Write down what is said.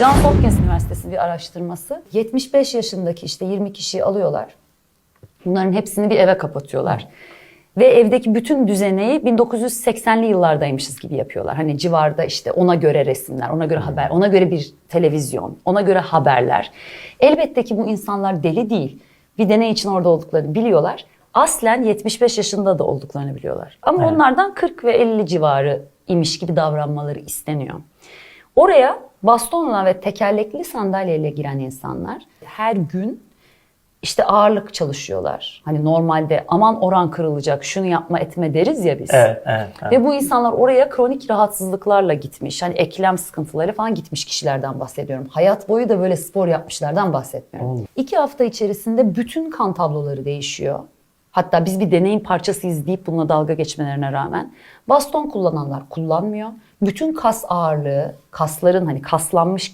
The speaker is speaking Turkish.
Johns Hopkins Üniversitesi bir araştırması. 75 yaşındaki işte 20 kişiyi alıyorlar. Bunların hepsini bir eve kapatıyorlar. Ve evdeki bütün düzeneyi 1980'li yıllardaymışız gibi yapıyorlar. Hani civarda işte ona göre resimler, ona göre haber, ona göre bir televizyon, ona göre haberler. Elbette ki bu insanlar deli değil. Bir deney için orada olduklarını biliyorlar. Aslen 75 yaşında da olduklarını biliyorlar. Ama Evet. onlardan 40 ve 50 civarı imiş gibi davranmaları isteniyor. Oraya bastonla ve tekerlekli sandalyeyle giren insanlar her gün işte ağırlık çalışıyorlar. Hani normalde aman oran kırılacak, şunu yapma etme deriz ya biz. Evet, evet. evet. Ve bu insanlar oraya kronik rahatsızlıklarla gitmiş. Hani eklem sıkıntıları falan gitmiş kişilerden bahsediyorum. Hayat boyu da böyle spor yapmışlardan bahsetmiyorum. Oo. İki hafta içerisinde bütün kan tabloları değişiyor. Hatta biz bir deneyin parçasıyız deyip bununla dalga geçmelerine rağmen baston kullananlar kullanmıyor. Bütün kas ağırlığı, kasların hani kaslanmış